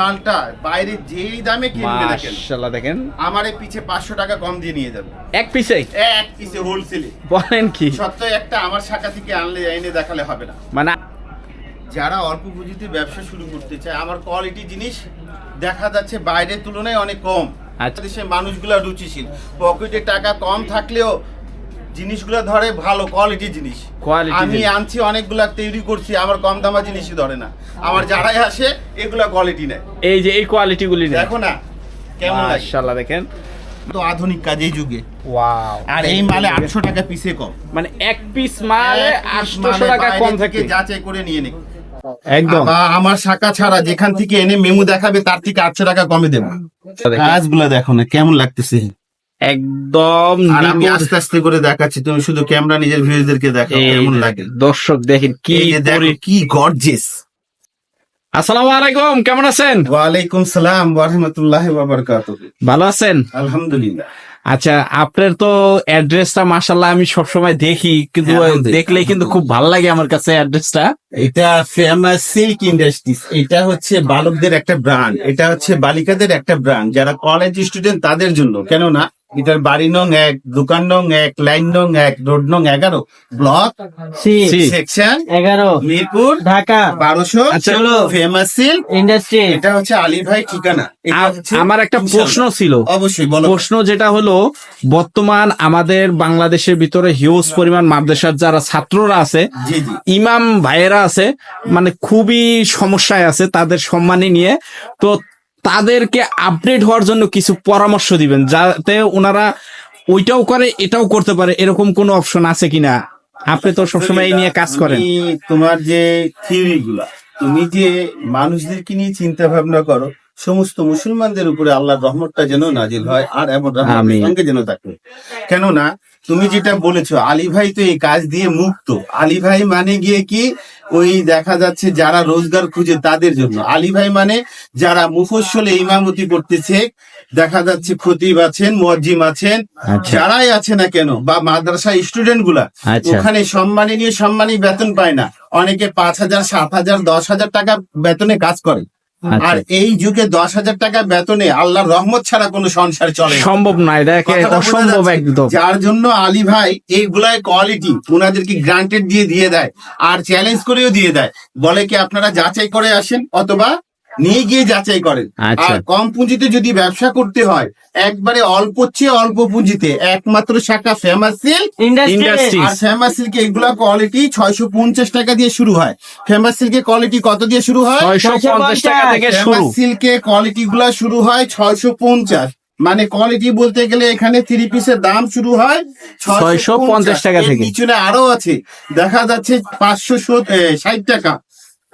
মালটা বাইরে যেই দামে কিনবে না কেন মাশাআল্লাহ দেখেন। আমার এই পিছে পাঁচশো টাকা কম দিয়ে নিয়ে যাবে। এক এক হোলসেলে বলেন কি? সত্ত্বেও একটা আমার শাখা থেকে আনলে এনে দেখালে হবে না। মানে যারা অল্প পুঁজিতে ব্যবসা শুরু করতে চায় আমার কোয়ালিটি জিনিস দেখা যাচ্ছে বাইরের তুলনায় অনেক কম। আচ্ছা। দেশের মানুষগুলো রুচিশীল। পকেটে টাকা কম থাকলেও জিনিসগুলো ধরে ভালো কোয়ালিটি জিনিস। আমি। আনছি অনেকগুলা তৈরি করছি আমার কম দামা জিনিসই ধরে না। আমার যারাই আসে এগুলা কোয়ালিটি নেয়। এই যে এই কোয়ালিটি গুলি দেখো না কেমন মাশাআল্লাহ দেখেন। তো আধুনিক কাজ এই যুগে। ওয়াও আর এই মালে আটশো টাকা পিসে কম। মানে এক পিস মালে এক piece 800 টাকা কম থেকে। যাচাই করে নিয়ে নে। একদম। আমার শাখা ছাড়া যেখান থেকে এনে মেমু দেখাবে তার থেকে আটশো টাকা কমে দেবো। দেখেন, কাজগুলো দেখো না কেমন লাগতেছে। একদম আর আমি আস্তে আস্তে করে দেখাচ্ছি তুমি শুধু ক্যামেরা নিজের ভিউজদেরকে দেখো কেমন লাগে। দর্শক দেখেন কি কি গর্জেস আসসালামু আলাইকুম কেমন আছেন? ওয়ালাইকুম সালাম ওয়ারহমতুল্লাহ বাবারকাতুহ ভালো আছেন? আলহামদুলিল্লাহ। আচ্ছা আপনার তো অ্যাড্রেসটা মাশাল্লাহ আমি সবসময় দেখি কিন্তু হ্যাঁ। দেখলেই কিন্তু খুব ভালো লাগে আমার কাছে অ্যাড্রেসটা এটা ফেমাস সিল্ক ইন্ডাস্ট্রিজ এটা হচ্ছে বালকদের একটা ব্র্যান্ড এটা হচ্ছে বালিকাদের একটা ব্র্যান্ড যারা কলেজ স্টুডেন্ট তাদের জন্য কেননা এটার বাড়ি নং এক দোকান নং এক লাইন নং এক রোড নং এগারো ব্লক সেকশন এগারো মিরপুর ঢাকা বারোশো আচ্ছা। Famous silk. ইন্ডাস্ট্রি। এটা হচ্ছে আলী ভাই ঠিকানা। আমার একটা প্রশ্ন ছিল। অবশ্যই বলো। প্রশ্ন যেটা হলো বর্তমান আমাদের বাংলাদেশের ভিতরে হিউজ পরিমাণ মাদ্রাসার যারা ছাত্ররা আছে জি জি। ইমাম ভাইয়েরা আছে মানে খুবই সমস্যায় আছে তাদের সম্মানী নিয়ে। তো তাদেরকে আপডেট হওয়ার জন্য কিছু পরামর্শ দিবেন যাতে ওনারা ওইটাও করে এটাও করতে পারে। এরকম কোনো অপশন আছে কিনা? আপনি তো সবসময় এই নিয়ে কাজ করেন। তোমার যে থিওরি তুমি যে মানুষদেরকে নিয়ে চিন্তা ভাবনা করো সমস্ত মুসলমানদের উপরে আল্লাহর রহমতটা যেন নাজিল হয় আর এমন রহমতের সঙ্গে যেন থাকে কেননা তুমি যেটা বলেছ আলী ভাই তো এই কাজ দিয়ে মুক্ত আলী ভাই মানে গিয়ে কি ওই দেখা যাচ্ছে যারা রোজগার খুঁজে তাদের জন্য আলী ভাই মানে যারা মুফস্বলে ইমামতি করতেছে দেখা যাচ্ছে খতিব আছেন মুয়াজ্জিম আছেন আচ্ছা। যারাই আছে না কেন বা মাদ্রাসা স্টুডেন্টগুলা আচ্ছা। ওখানে সম্মানী নিয়ে সম্মানী বেতন পায় না অনেকে পাঁচ হাজার সাত হাজার দশ হাজার টাকা বেতনে কাজ করে। আর এই যুগে দশ হাজার টাকা বেতনে আল্লাহর রহমত ছাড়া কোনো সংসার চলে সম্ভব না এটা অসম্ভব একদম। যার জন্য আলী ভাই এইগুলাই কোয়ালিটি ওনাদেরকে গ্রান্টেড দিয়ে দিয়ে দেয় আর চ্যালেঞ্জ করেও দিয়ে দেয়। বলে কি আপনারা যাচাই করে আসেন অথবা নিয়ে গিয়ে যাচাই করেন। আচ্ছা। আর কম পুঁজিতে যদি ব্যবসা করতে হয় একবারে অল্প চেয়ে অল্প পুঁজিতে একমাত্র শাখা ফেমাস সিল্ক ইন্ডাস্ট্রি আর ফেমাস সিল্কে এগুলা কোয়ালিটি ছয়শো পঞ্চাশ টাকা দিয়ে শুরু হয়। ফেমাস সিল্কের কোয়ালিটি কত দিয়ে শুরু হয়? ছয়শো পঞ্চাশ টাকা থেকে শুরু। ফেমাস সিল্কে কোয়ালিটি গুলা শুরু হয় ছয়শো পঞ্চাশ। মানে কোয়ালিটি বলতে গেলে এখানে থ্রি পিসের দাম শুরু হয় 650 টাকা এর থেকে। পিছনে আরও আছে। দেখা যাচ্ছে পাঁচশো ষাট টাকা।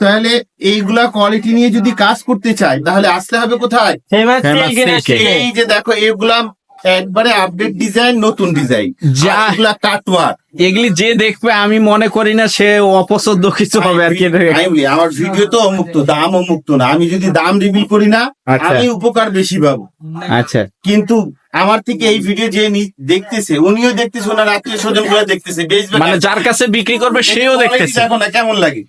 তাহলে এইগুলা কোয়ালিটি নিয়ে যদি কাজ করতে চাই তাহলে আসতে হবে কোথায়। এই যে দেখো এগুলা একবারে আপডেট ডিজাইন নতুন ডিজাইন যা- এগুলা কাটওয়ার এগুলি যে দেখবে আমি মনে করি না সে অপছন্দ কিছু হবে আর কি। আমার ভিডিও তো অমুক্ত দাম অমুক্ত না। আমি যদি দাম রিভিল করি না আচ্ছা। আমি উপকার বেশি পাবো। আচ্ছা। কিন্তু আমার থেকে এই ভিডিও যে নি- দেখতেছে উনিও দেখতেছে ওনার আত্মীয় স্বজনগুলো দেখতেছে মানে যার কাছে বিক্রি করবে সেও দেখতেছে। এখন কেমন লাগে?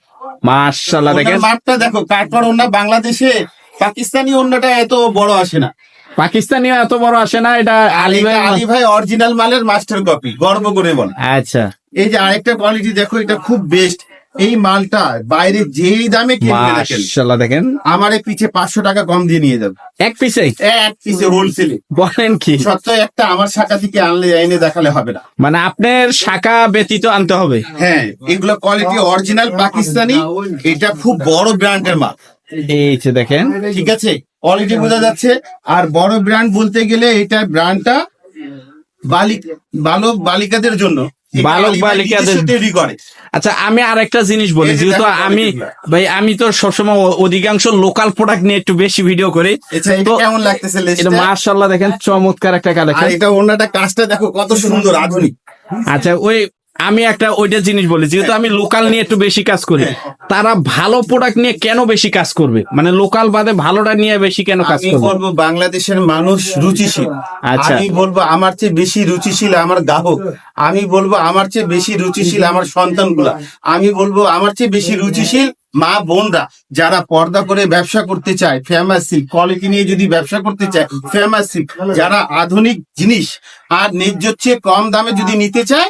মাশাল্লাহ ওনার দেখেন। মাপটা দেখো কাঠপাড় ওন্না বাংলাদেশে পাকিস্তানি অন্যটা এত বড় আসে না। পাকিস্তানিও এত বড় আসে না এটা আলী ভাই আলী ভাই অরিজিনাল মালের মাস্টার কপি গর্ব করে বল। আচ্ছা। এই যে আরেকটা কোয়ালিটি দেখো এটা খুব বেস্ট এই মালটা বাইরে যেই দামে দেখেন। আমার পিছে পাঁচশো টাকা কম দিয়ে নিয়ে যাবে। এক পিসে? এক পিসে হোলসেলে বলেন কি? সত্ত্বেও একটা আমার শাখা থেকে আনলে এনে দেখালে হবে না। মানে আপনার শাখা ব্যতীত আনতে হবে? হ্যাঁ এগুলো কোয়ালিটি অরিজিনাল পাকিস্তানি। এটা খুব বড় ব্র্যান্ডের মাল। এই দেখেন। ঠিক আছে? কোয়ালিটি বোঝা যাচ্ছে। আর বড় ব্র্যান্ড বলতে গেলে এটা ব্র্যান্ডটা বালিক বালক বালিকাদের জন্য। বালক বালিকাদের- তৈরি করে। আচ্ছা আমি আর একটা জিনিস বলি যেহেতু আমি ভাই আমি তো সবসময় অধিকাংশ লোকাল প্রোডাক্ট নিয়ে একটু বেশি ভিডিও করি। আচ্ছা তো কেমন লাগতেছে এটা? মার্শাল্লাহ দেখেন চমৎকার একটা কালেকশন এটা একটা কাজটা দেখো কত সুন্দর আধুনিক। আচ্ছা ওই আমি একটা ওইটা জিনিস বলি যেহেতু আমি লোকাল নিয়ে একটু বেশি কাজ করি তারা ভালো প্রোডাক্ট নিয়ে কেন বেশি কাজ করবে? মানে লোকাল বাদে ভালোটা নিয়ে বেশি কেন কাজ আমি করবে? বলব বাংলাদেশের মানুষ রুচিশীল। আচ্ছা। আমি বলব আমার চেয়ে বেশি রুচিশীল আমার গ্রাহক। আমি বলব আমার চেয়ে বেশি রুচিশীল আমার সন্তানগুলা। আমি বলব আমার চেয়ে বেশি রুচিশীল মা বোনরা যারা পর্দা করে ব্যবসা করতে চায় ফেমাস সিল্ক কোয়ালিটি নিয়ে যদি ব্যবসা করতে চায় ফেমাস সিল্ক যারা আধুনিক জিনিস আর ন্যায্য চেয়ে কম দামে যদি নিতে চায়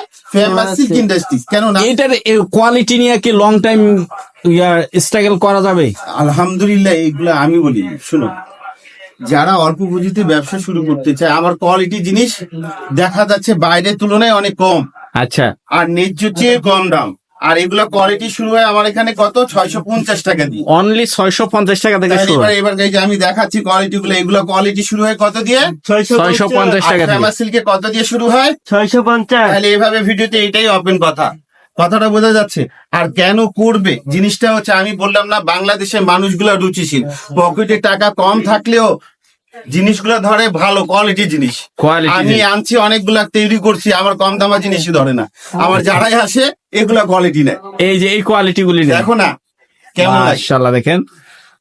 এটার কোয়ালিটি নিয়ে কি লং টাইম স্ট্রাগল করা যাবে? আলহামদুলিল্লাহ এইগুলো আমি বলি শুনো যারা অল্প পুঁজিতে ব্যবসা শুরু করতে চায় আমার কোয়ালিটি জিনিস দেখা যাচ্ছে বাইরের তুলনায় অনেক কম। আচ্ছা। আর ন্যায্য চেয়ে কম দাম। আর এগুলো কোয়ালিটি শুরু হয় আমার এখানে কত? ছয়শো পঞ্চাশ টাকা দিয়ে। অনলি ছয়শো পঞ্চাশ টাকা থেকে শুরু এবার এবার এই যে আমি দেখাচ্ছি কোয়ালিটি গুলো এগুলো কোয়ালিটি শুরু হয় কত দিয়ে? ছয়শো পঞ্চাশ টাকা ফেমাস সিল্কে কত দিয়ে শুরু হয়? ছয়শো পঞ্চাশ। তাহলে এইভাবে ভিডিওতে এটাই ওপেন কথা। কথাটা বোঝা যাচ্ছে। আর কেন করবে? জিনিসটা হচ্ছে আমি বললাম না বাংলাদেশের মানুষগুলো রুচিশীল। পকেটে টাকা কম থাকলেও জিনিসগুলো ধরে ভালো কোয়ালিটি জিনিস। কোয়ালিটি আমি আনছি অনেকগুলা তৈরি করছি আমার কম দামা জিনিসই ধরে না। আমার যারাই আসে এগুলা কোয়ালিটি নেয়। এই যে এই কোয়ালিটি গুলি। দেখো না কেমন মাশাআল্লাহ দেখেন।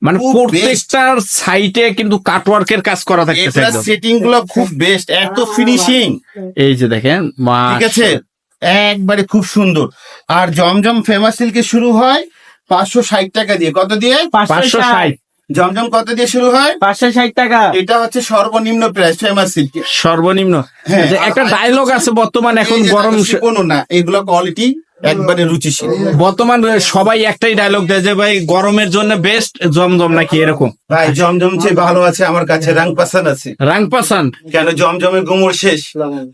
মানে প্রত্যেকটার সাইটে কিন্তু কাটওয়ার্কের কাজ করা থাকতেছে একদম। সেটিংগুলো খুব বেস্ট এত ফিনিশিং এই যে দেখেন ঠিক আছে? একবারে খুব সুন্দর। আর জমজম ফেমাস সিল্কে শুরু হয় পাঁচশো ষাট টাকা দিয়ে। কত দিয়ে? পাঁচশো ষাট। জমজম কত দিয়ে শুরু হয়? পাঁচশো ষাট টাকা। এটা হচ্ছে সর্বনিম্ন প্রাইস ফেমাস সিল্ক সর্বনিম্ন। হ্যাঁ। একটা ডায়লগ আছে বর্তমান এখন গরম কোনো না এগুলো কোয়ালিটি একবারে রুচিশীল। বর্তমান সবাই একটাই ডায়লগ দেয় যে ভাই গরমের জন্য বেস্ট জমজম নাকি এরকম? ভাই জমজম চেয়ে ভালো আছে আমার কাছে রাং পাসান আছে। রাং পাসান? কেন? জমজমের গোমর শেষ।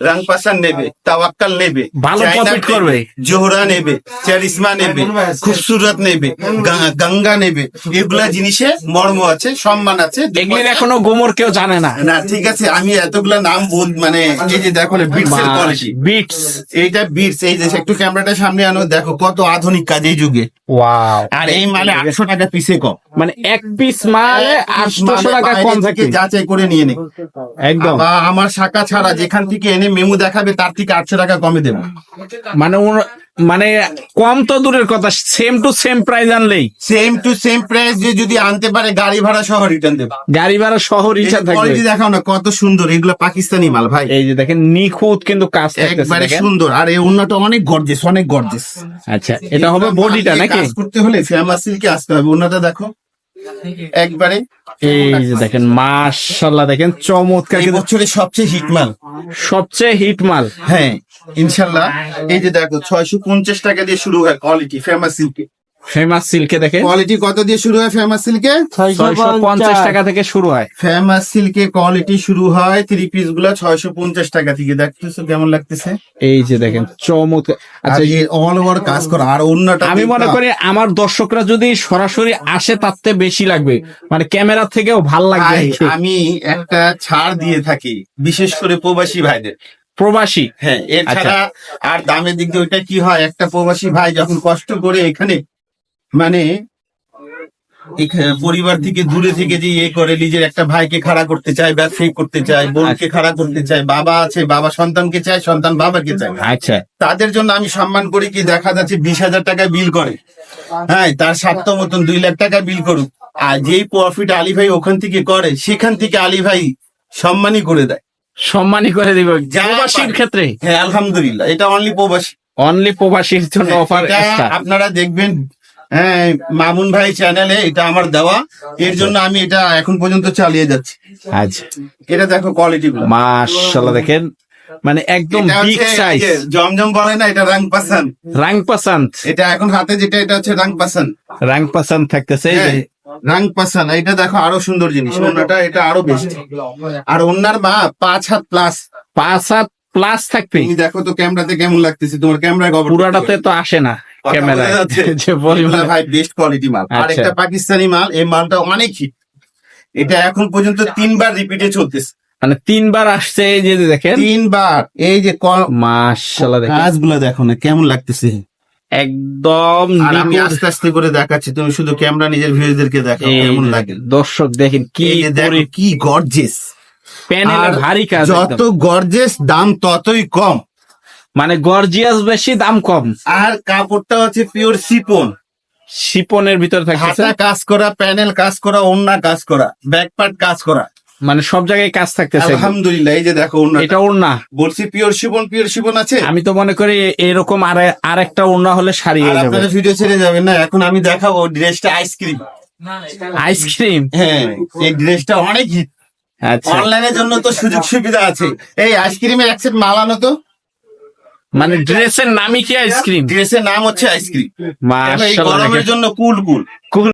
রাং পাসান নেবে তাওয়াক্কাল নেবে। ভালো নেবে, করবে। জোহরা নেবে চারিসমা নেবে খুবসুরত নেবে গঙ্গা নেবে। এগুলা জিনিসে মর্ম আছে সম্মান আছে এগুলির এখনও গোমর কেউ জানে না। না ঠিক আছে আমি এতগুলা নাম বল মানে এই যে দেখো বিটস এর কোয়ালিটি বিটস এইটা বিটস এই যে একটু ক্যামেরাটা সামনে আনো দেখো কত আধুনিক কাজ এই যুগে। ওয়াও আর এই মালে আটশো টাকা পিসে কম। মানে এক পিস মালে আটশো টাকা কম থেকে। যাচাই করে নিয়ে নে। একদম। আমার শাখা ছাড়া যেখান থেকে এনে মেমু দেখাবে তার থেকে আটশো টাকা কমে দেবো। মানে ওর- মানে কম তো দূরের কথা সেম টু সেম প্রাইস আনলেই। সেম টু সেম প্রাইস যে যদি আনতে পারে গাড়ি ভাড়া শহর রিটার্ন দেবে। গাড়ি ভাড়া শহর রিটার্ন থাকবে। কোয়ালিটি দেখাও না কত সুন্দর এগুলো পাকিস্তানি মাল ভাই। এই যে দেখেন নিখুঁত কিন্তু কাজ থাকতেছে একবারে সুন্দর আর এই অন্যটা অনেক গর্জেস অনেক গর্জেস আচ্ছা এটা হবে বডিটা নাকি কাজ করতে হলে ফেমাস সিল্কে আসতে হবে অন্যটা দেখো। একবারে এই যে দেখেন মাশাল্লাহ দেখেন চমৎকার এই বছরের সবচেয়ে হিট মাল। সবচেয়ে হিট মাল। হ্যাঁ ইনশাল্লাহ এই যে দেখো ছয়শো পঞ্চাশ টাকা দিয়ে শুরু হয় কোয়ালিটি ফেমাস সিল্কে ফেমাস সিল্কে দেখে? কোয়ালিটি কত দিয়ে শুরু হয় ফেমাস সিল্কে ছয়শো পঞ্চাশ টাকা থেকে শুরু হয়। ফেমাস সিল্কে কোয়ালিটি শুরু হয় থ্রি পিসগুলো ছয়শো পঞ্চাশ টাকা থেকে। দেখতেছো কেমন লাগতেছে? এই যে দেখেন চমৎকার আচ্ছা আচ্ছা এই অল ওভার কাজ করা। আর অন্যটা আমি মনে করি আমার দর্শকরা যদি সরাসরি আসে তার থেকে বেশি লাগবে। মানে ক্যামেরা থেকেও ভালো লাগবে। আমি একটা ছাড় দিয়ে থাকি বিশেষ করে প্রবাসী ভাইদের। প্রবাসী? হ্যাঁ এছাড়া আর দামের দিক দিয়ে ওইটা কি হয়? একটা প্রবাসী ভাই যখন কষ্ট করে এখানে মানে পরিবার থেকে দূরে থেকে যে ইয়ে করে নিজের একটা ভাইকে খাড়া করতে চায় ব্যবসায়ী করতে চায় বোনকে খাড়া করতে চায় বাবা আছে বাবা সন্তানকে চায় সন্তান বাবাকে চায়। আচ্ছা। তাদের জন্য আমি সম্মান করি কি দেখা যাচ্ছে বিশ হাজার টাকা বিল করে। হ্যাঁ তার সাধ্য মতন দুই লাখ টাকা বিল করুক। আর যেই প্রফিট আলী ভাই ওখান থেকে করে সেখান থেকে আলী ভাই সম্মানই করে দেয়। সম্মানই করে দিব প্রবাসীর ক্ষেত্রে? হ্যাঁ আলহামদুলিল্লাহ এটা অনলি প্রবাসী। অনলি প্রবাসীর জন্য অফার হ্যাঁ, আপনারা দেখবেন মামুন ভাই চ্যানেলে এটা আমার দেওয়া। এর জন্য আমি এটা এখন পর্যন্ত চালিয়ে যাচ্ছি। আচ্ছা। এটা দেখো কোয়ালিটি গুলো। মাশাল্লাহ দেখেন। মানে একদম বিগ সাইজ জমজম বলে না এটা রাং পাসান রাং পাসান্ত এটা এখন হাতে যেটা এটা হচ্ছে রাং পাসান রাং পাসান্ত থাকতেছে হ্যাঁ, রাং পাসান এটা দেখো আরও সুন্দর জিনিস। অন্যটা এটা আরও বেশি আর অন্যার মা পাঁচ হাত প্লাস পাঁচ হাত প্লাস থাকবে। তুমি দেখো তো ক্যামেরাতে কেমন লাগতেছে। তোমার ক্যামেরা পুরাটাতে তো আসে না। ভাই বেস্ট কোয়ালিটি মাল। আর আচ্ছা। একটা পাকিস্তানি মাল এই মালটা অনেক হিট এটা এখন পর্যন্ত তিনবার রিপিটে চলতেছে। মানে তিনবার আসছে এই যে দেখেন। তিনবার। এই যে মাশাল্লাহ দেখেন। কাজগুলো দেখো না কেমন লাগতেছে। একদম আমি আস্তে আস্তে করে দেখাচ্ছি তুমি শুধু ক্যামেরা নিজের ভিউজদেরকে দেখো কেমন লাগে। দর্শক দেখেন কি কি গর্জেস আর ভারী কাজ যত গর্জেস দাম ততই কম। মানে গর্জিয়াস বেশি দাম কম। আর কাপড়টা হচ্ছে পিওর সিপন শিপনের ভিতরে হাতা কাজ করা প্যানেল কাজ করা ওন্না কাজ করা ব্যাক পার্ট কাজ করা। মানে সব জায়গায় কাজ থাকতেছে আলহামদুলিল্লাহ এই যে দেখো ওড়না এটা ওর না বলছি পিওর শিবন পিওর শিবন আছে? আমি তো মনে করি এরকম আর আর একটা ওড়না হলে সারিয়ে আর যাবে। আপনারা ভিডিও ছেড়ে যাবেন না এখন আমি দেখাবো ড্রেসটা আইসক্রিম আইসক্রিম হ্যাঁ এই ড্রেসটা অনেক হিট আচ্ছা। অনলাইনের জন্য তো সুযোগ সুবিধা আছে। এই আইসক্রিমের এক সেট মালানো তো। মানে ড্রেসের নামই কি আইসক্রিম ড্রেসের নাম হচ্ছে আইসক্রিম মাশাআল্লাহ গরমের জন্য কুল কুল খুব